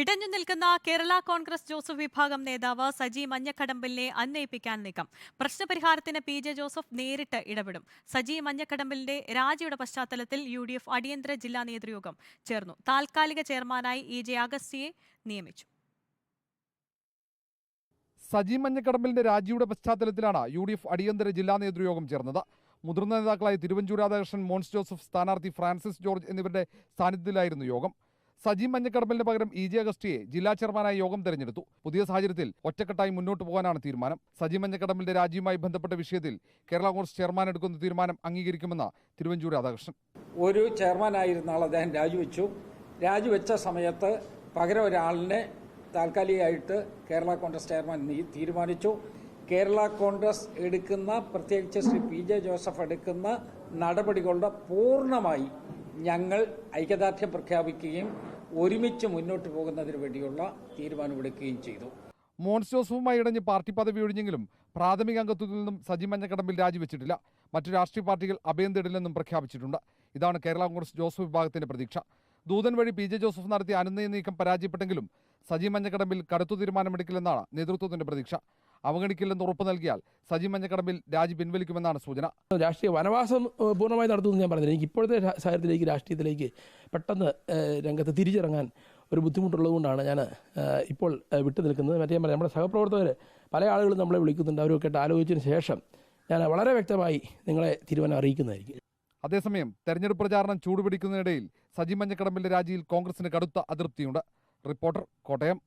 ഇടഞ്ഞു നിൽക്കുന്ന കേരള കോൺഗ്രസ് ജോസഫ് വിഭാഗം നേതാവ് സജി മഞ്ഞക്കടമ്പലിനെ അന്വയിപ്പിക്കാൻ നീക്കം. പ്രശ്നപരിഹാരത്തിന് പി ജെ ജോസഫ് നേരിട്ട് ഇടപെടും. സജി മഞ്ഞക്കടമ്പലിന്റെ രാജിയുടെ പശ്ചാത്തലത്തിൽ യു ഡി എഫ് അടിയന്തര ജില്ലാ നേതൃയോഗം ചേർന്നു. താൽക്കാലിക ചെയർമാനായി ഇ ജെ അഗസ്റ്റിയെ നിയമിച്ചു. സജി മഞ്ഞക്കടമ്പലിന്റെ രാജിയുടെ പശ്ചാത്തലത്തിലാണ് യു ഡി എഫ് അടിയന്തര ജില്ലാ നേതൃയോഗം ചേർന്നത്. മുതിർന്ന നേതാക്കളായ തിരുവഞ്ചൂർ രാധാകൃഷ്ണൻ മോൻസ് ജോസഫ് സ്ഥാനാർത്ഥി ഫ്രാൻസിസ് ജോർജ് എന്നിവരുടെ സാന്നിധ്യത്തിലായിരുന്നു യോഗം. സജി മഞ്ഞക്കടമ്പലിന് പകരം ഇ ജെ അഗസ്റ്റിയെ ജില്ലാ ചെയർമാനായി യോഗം തെരഞ്ഞെടുത്തു. പുതിയ സാഹചര്യത്തിൽ ഒറ്റക്കെട്ടായി മുന്നോട്ട് പോകാനാണ് തീരുമാനം. സജി മഞ്ഞക്കടമ്പലിന്റെ രാജിയുമായി ബന്ധപ്പെട്ട വിഷയത്തിൽ കേരള കോൺഗ്രസ് ചെയർമാൻ എടുക്കുന്ന തീരുമാനം അംഗീകരിക്കുമെന്ന് തിരുവഞ്ചൂർ രാധാകൃഷ്ണൻ. ഒരു ചെയർമാനായിരുന്ന ആൾ അദ്ദേഹം രാജിവെച്ചു. രാജിവെച്ച സമയത്ത് പകരം ഒരാളിനെ താൽക്കാലികമായിട്ട് കേരള കോൺഗ്രസ് ചെയർമാൻ തീരുമാനിച്ചു. കേരള കോൺഗ്രസ് എടുക്കുന്ന പ്രത്യേകിച്ച് ശ്രീ പി ജെ ജോസഫ് എടുക്കുന്ന നടപടികളുടെ പൂർണമായി ഞങ്ങൾ ഐക്യദാർഢ്യം പ്രഖ്യാപിക്കുകയും ഒരുമിച്ച് മുന്നോട്ട് പോകുന്നതിന് വേണ്ടിയുള്ള തീരുമാനമെടുക്കുകയും ചെയ്തു. മോൻസ് ജോസഫുമായി ഇടഞ്ഞ് പാർട്ടി പദവി ഒഴിഞ്ഞെങ്കിലും പ്രാഥമിക അംഗത്വത്തിൽ നിന്നും സജി മഞ്ഞക്കടമ്പിൽ രാജിവെച്ചിട്ടില്ല. മറ്റു രാഷ്ട്രീയ പാർട്ടികൾ അഭയം തേടില്ലെന്നും പ്രഖ്യാപിച്ചിട്ടുണ്ട്. ഇതാണ് കേരള കോൺഗ്രസ് ജോസഫ് വിഭാഗത്തിന്റെ പ്രതീക്ഷ. ദൂതൻ വഴി പി ജെ ജോസഫ് നടത്തിയ അനുനയ നീക്കം പരാജയപ്പെട്ടെങ്കിലും സജി മഞ്ഞക്കടമ്പിൽ കടുത്തു തീരുമാനമെടുക്കില്ലെന്നാണ് നേതൃത്വത്തിന്റെ പ്രതീക്ഷ. അവഗണിക്കില്ലെന്ന് ഉറപ്പ് നൽകിയാൽ സജി മഞ്ഞക്കടമ്പിൽ രാജി പിൻവലിക്കുമെന്നാണ് സൂചന. രാഷ്ട്രീയ വനവാസം പൂർണമായി നടത്തുമെന്ന് ഞാൻ പറഞ്ഞില്ല. എനിക്ക് ഇപ്പോഴത്തെ സാഹചര്യത്തിലേക്ക് രാഷ്ട്രീയത്തിലേക്ക് പെട്ടെന്ന് രംഗത്ത് തിരിച്ചിറങ്ങാൻ ഒരു ബുദ്ധിമുട്ടുള്ളതുകൊണ്ടാണ് ഞാൻ ഇപ്പോൾ വിട്ടു നിൽക്കുന്നത്. മറ്റേ നമ്മുടെ സഹപ്രവർത്തകർ പല ആളുകളും നമ്മളെ വിളിക്കുന്നുണ്ട്. അവരൊക്കെ ആലോചിച്ചതിന് ശേഷം ഞാൻ വളരെ വ്യക്തമായി നിങ്ങളെ തീരുമാനം അറിയിക്കുന്നതായിരിക്കും. അതേസമയം തെരഞ്ഞെടുപ്പ് പ്രചാരണം ചൂടുപിടിക്കുന്നതിനിടയിൽ സജി മഞ്ഞക്കടമ്പിന്റെ രാജിയിൽ കോൺഗ്രസിന് കടുത്ത അതൃപ്തിയുണ്ട്. റിപ്പോർട്ടർ കോട്ടയം.